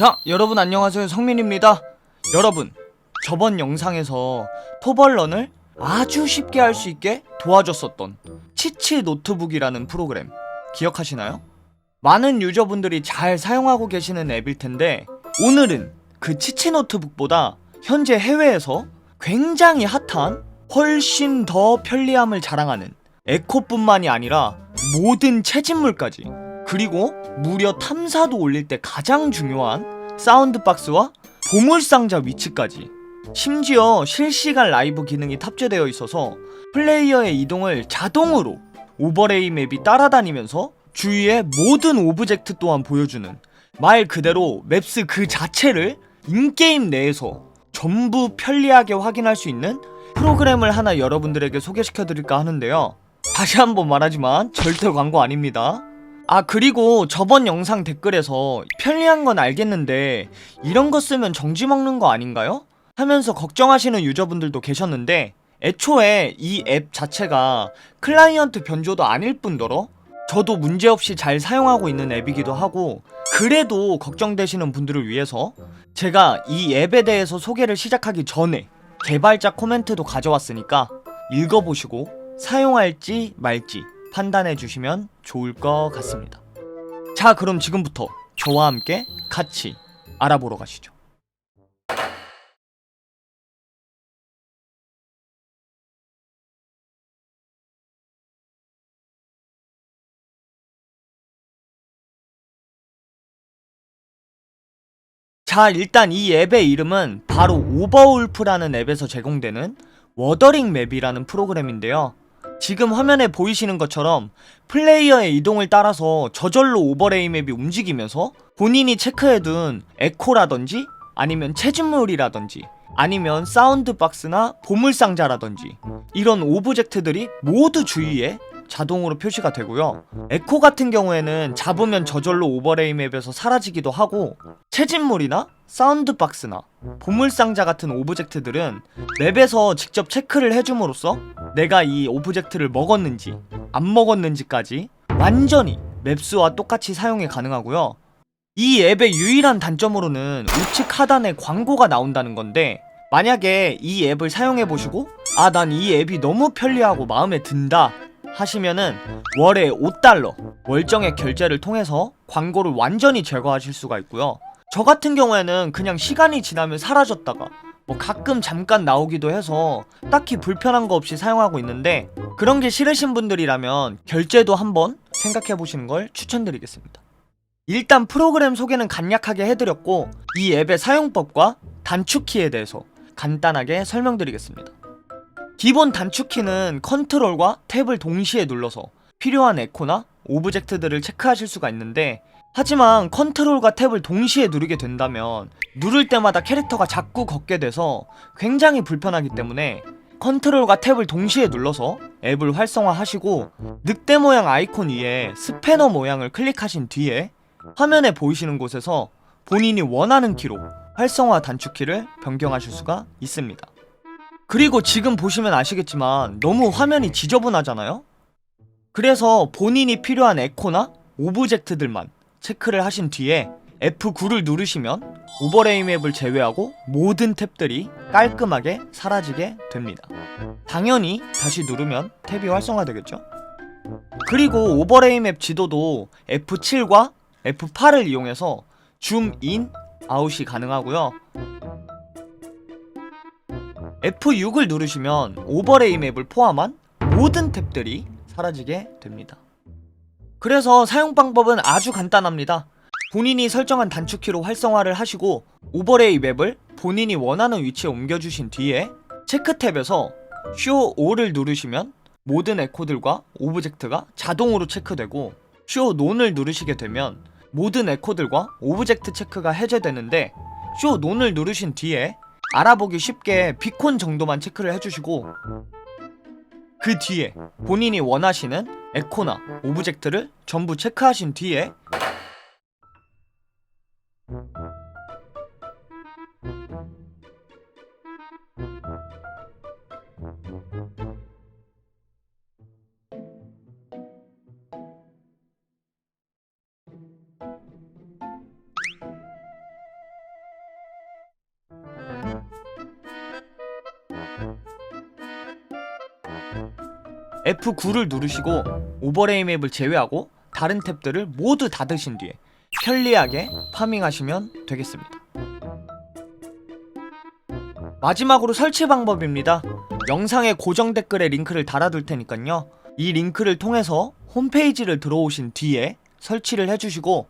자, 여러분 안녕하세요. 성민입니다. 여러분, 저번 영상에서 토벌런을 아주 쉽게 할 수 있게 도와줬었던 치치 노트북이라는 프로그램 기억하시나요? 많은 유저분들이 잘 사용하고 계시는 앱일 텐데 오늘은 그 치치 노트북보다 현재 해외에서 굉장히 핫한 훨씬 더 편리함을 자랑하는 에코뿐만이 아니라 모든 채집물까지 그리고 무려 탐사도 올릴 때 가장 중요한 사운드박스와 보물상자 위치까지 심지어 실시간 라이브 기능이 탑재되어 있어서 플레이어의 이동을 자동으로 오버레이 맵이 따라다니면서 주위의 모든 오브젝트 또한 보여주는 말 그대로 맵스 그 자체를 인게임 내에서 전부 편리하게 확인할 수 있는 프로그램을 하나 여러분들에게 소개시켜 드릴까 하는데요. 다시 한번 말하지만 절대 광고 아닙니다. 아 그리고 저번 영상 댓글에서 편리한 건 알겠는데 이런 거 쓰면 정지 먹는 거 아닌가요? 하면서 걱정하시는 유저분들도 계셨는데 애초에 이 앱 자체가 클라이언트 변조도 아닐 뿐더러 저도 문제없이 잘 사용하고 있는 앱이기도 하고 그래도 걱정되시는 분들을 위해서 제가 이 앱에 대해서 소개를 시작하기 전에 개발자 코멘트도 가져왔으니까 읽어보시고 사용할지 말지 판단해 주시면 좋을 것 같습니다. 자, 그럼 지금부터 저와 함께 같이 알아보러 가시죠. 자, 일단 이 앱의 이름은 바로 오버울프라는 앱에서 제공되는 워더링 맵이라는 프로그램인데요. 지금 화면에 보이시는 것처럼 플레이어의 이동을 따라서 저절로 오버레이 맵이 움직이면서 본인이 체크해둔 에코라든지 아니면 채집물이라든지 아니면 사운드 박스나 보물상자라든지 이런 오브젝트들이 모두 주위에 자동으로 표시가 되고요. 에코 같은 경우에는 잡으면 저절로 오버레이 맵에서 사라지기도 하고 채집물이나 사운드박스나 보물상자 같은 오브젝트들은 맵에서 직접 체크를 해줌으로써 내가 이 오브젝트를 먹었는지 안 먹었는지까지 완전히 맵스와 똑같이 사용이 가능하고요. 이 앱의 유일한 단점으로는 우측 하단에 광고가 나온다는 건데 만약에 이 앱을 사용해 보시고 아 난 이 앱이 너무 편리하고 마음에 든다 하시면은 월에 5달러 월정액 결제를 통해서 광고를 완전히 제거하실 수가 있고요. 저 같은 경우에는 그냥 시간이 지나면 사라졌다가 뭐 가끔 잠깐 나오기도 해서 딱히 불편한 거 없이 사용하고 있는데 그런 게 싫으신 분들이라면 결제도 한번 생각해 보시는 걸 추천드리겠습니다. 일단 프로그램 소개는 간략하게 해드렸고 이 앱의 사용법과 단축키에 대해서 간단하게 설명드리겠습니다. 기본 단축키는 컨트롤과 탭을 동시에 눌러서 필요한 에코나 오브젝트들을 체크하실 수가 있는데 하지만 컨트롤과 탭을 동시에 누르게 된다면 누를 때마다 캐릭터가 자꾸 걷게 돼서 굉장히 불편하기 때문에 컨트롤과 탭을 동시에 눌러서 앱을 활성화하시고 늑대 모양 아이콘 위에 스패너 모양을 클릭하신 뒤에 화면에 보이시는 곳에서 본인이 원하는 키로 활성화 단축키를 변경하실 수가 있습니다. 그리고 지금 보시면 아시겠지만 너무 화면이 지저분하잖아요? 그래서 본인이 필요한 에코나 오브젝트들만 체크를 하신 뒤에 F9를 누르시면 오버레이 맵을 제외하고 모든 탭들이 깔끔하게 사라지게 됩니다. 당연히 다시 누르면 탭이 활성화되겠죠? 그리고 오버레이 맵 지도도 F7과 F8을 이용해서 줌 인, 아웃이 가능하고요. F6을 누르시면 오버레이 맵을 포함한 모든 탭들이 사라지게 됩니다. 그래서 사용 방법은 아주 간단합니다. 본인이 설정한 단축키로 활성화를 하시고 오버레이 맵을 본인이 원하는 위치에 옮겨주신 뒤에 체크 탭에서 쇼 5를 누르시면 모든 에코들과 오브젝트가 자동으로 체크되고 쇼 논을 누르시게 되면 모든 에코들과 오브젝트 체크가 해제되는데 쇼 논을 누르신 뒤에 알아보기 쉽게 비콘 정도만 체크를 해주시고 그 뒤에 본인이 원하시는 에코나 오브젝트를 전부 체크하신 뒤에 F9를 누르시고 오버레이 맵을 제외하고 다른 탭들을 모두 닫으신 뒤에 편리하게 파밍하시면 되겠습니다. 마지막으로 설치 방법입니다. 영상에 고정 댓글에 링크를 달아둘 테니까요. 이 링크를 통해서 홈페이지를 들어오신 뒤에 설치를 해주시고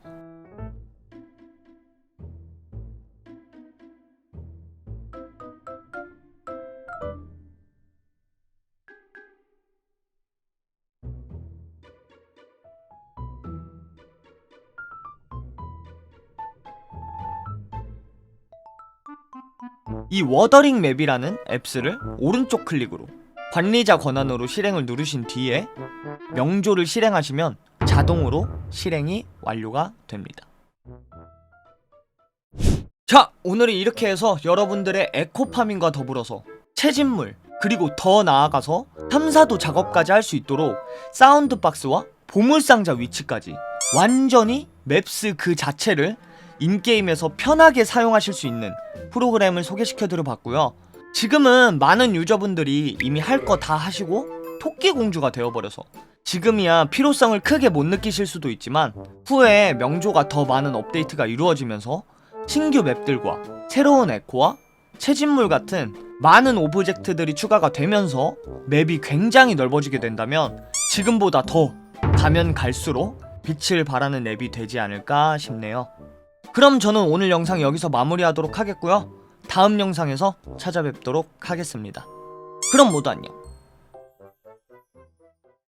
이 워더링 맵이라는 앱스를 오른쪽 클릭으로 관리자 권한으로 실행을 누르신 뒤에 명조를 실행하시면 자동으로 실행이 완료가 됩니다. 자, 오늘은 이렇게 해서 여러분들의 에코파밍과 더불어서 채집물, 그리고 더 나아가서 탐사도 작업까지 할 수 있도록 사운드박스와 보물상자 위치까지 완전히 맵스 그 자체를 인게임에서 편하게 사용하실 수 있는 프로그램을 소개시켜드려 봤고요. 지금은 많은 유저분들이 이미 할 거 다 하시고 토끼 공주가 되어버려서 지금이야 필요성을 크게 못 느끼실 수도 있지만 후에 명조가 더 많은 업데이트가 이루어지면서 신규 맵들과 새로운 에코와 채집물 같은 많은 오브젝트들이 추가가 되면서 맵이 굉장히 넓어지게 된다면 지금보다 더 가면 갈수록 빛을 발하는 앱이 되지 않을까 싶네요. 그럼 저는 오늘 영상 여기서 마무리하도록 하겠고요. 다음 영상에서 찾아뵙도록 하겠습니다. 그럼 모두 안녕.